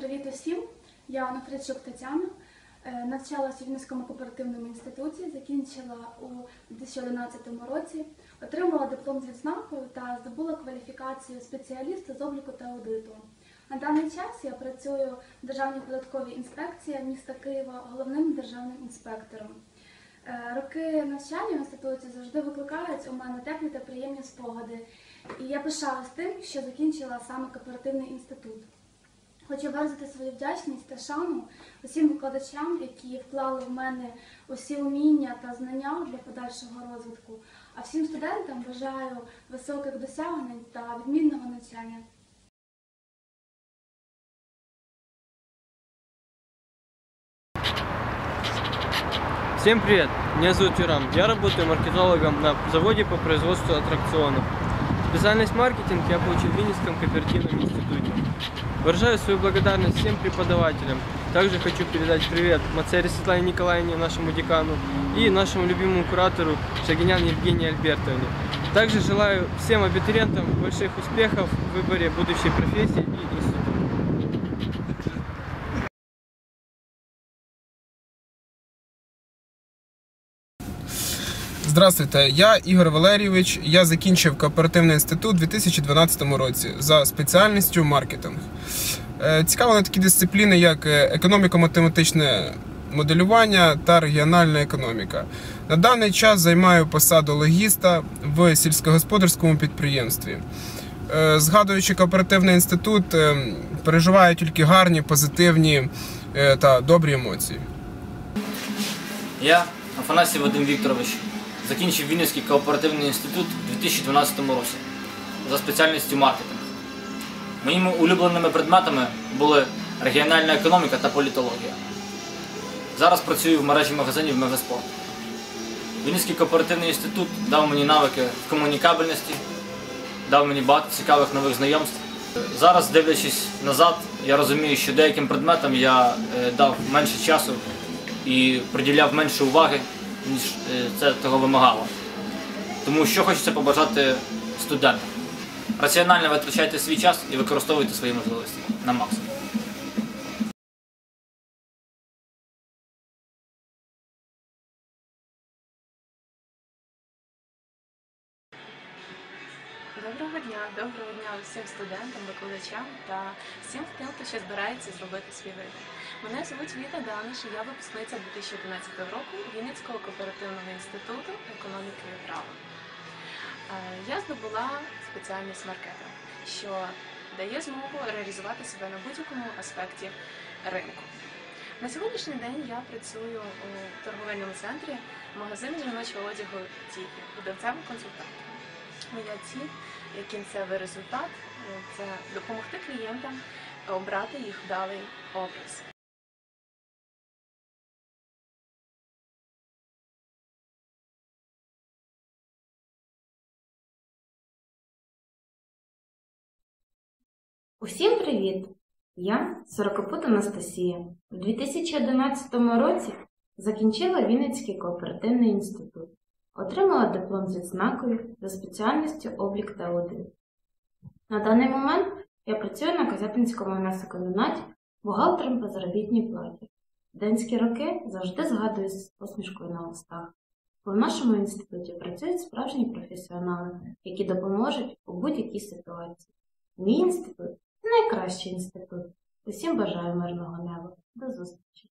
Привіт усім! Я Нафридчук Тетяна. Е, Навчалася в Вінницькому кооперативному інституті, закінчила у 2011 році, отримала диплом з відзнакою та здобула кваліфікацію спеціаліста з обліку та аудиту. На даний час я працюю в Державній податковій інспекції міста Києва головним державним інспектором. Е, Роки навчання в інституті завжди викликають у мене теплі та приємні спогади. І я пишалась тим, що закінчила саме кооперативний інститут. Хочу виразити свою вдячність та шану усім викладачам, які вклали в мене усі уміння та знання для подальшого розвитку. А всім студентам бажаю високих досягнень та відмінного навчання. Всем привет! Меня зовут Юрам. Я работаю маркетологом на заводе по производству аттракционов. Специальность маркетинг я получил в Винницком кооперативном институте. Выражаю свою благодарность всем преподавателям. Также хочу передать привет Мацере Светлане Николаевне, нашему декану, и нашему любимому куратору Шагинян Евгении Альбертовне. Также желаю всем абитуриентам больших успехов в выборе будущей профессии и института. Здравствуйте, я Ігор Валерійович. Я закінчив кооперативний інститут у 2012 році за спеціальністю маркетинг. Е, Цікавили такі дисципліни, як е, економіко-математичне моделювання та регіональна економіка. На даний час займаю посаду логіста в сільськогосподарському підприємстві. Е, Згадуючи кооперативний інститут, переживаю тільки гарні, позитивні та добрі емоції. Я, Афанасій Вадим Вікторович, закінчив Вінницький кооперативний інститут у 2012 році за спеціальністю маркетинг. Моїми улюбленими предметами були регіональна економіка та політологія. Зараз працюю в мережі магазинів Мегаспорт. Вінницький кооперативний інститут дав мені навики в комунікабельності, дав мені багато цікавих нових знайомств. Зараз, дивлячись назад, я розумію, що деяким предметам я е, дав менше часу і приділяв менше уваги, ніж е, це того вимагало. Тому що хочеться побажати студентам. Раціонально витрачайте свій час і використовуйте свої можливості на максимум. Доброго дня, доброго дня усім студентам, викладачам та всім тим, хто ще збирається зробити свій вибір. Мене звуть Віта Даниш, і я випускниця 2011 року Вінницького кооперативного інституту економіки і права. Е, Я здобула спеціальність маркетинг, що дає змогу реалізувати себе на будь-якому аспекті ринку. На сьогоднішній день я працюю у торговельному центрі магазину жіночого одягу Тіфі, продавцем консультантом. Моя ціль і кінцевий результат це допомогти клієнтам обрати їх вдалий образ. Усім привіт! Я Сорокопут Анастасія. У 2011 році закінчила Вінницький кооперативний інститут. Отримала диплом з відзнакою за спеціальністю облік та аудит. На даний момент я працюю на Козятинському м'ясокомбінаті бухгалтером по заробітній платі. Студентські роки завжди згадую з посмішкою на устах. Бо в нашому інституті працюють справжні професіонали, які допоможуть у будь-якій ситуації. Мій інститут найкращий інститут. Усім бажаю мирного неба. До зустрічі!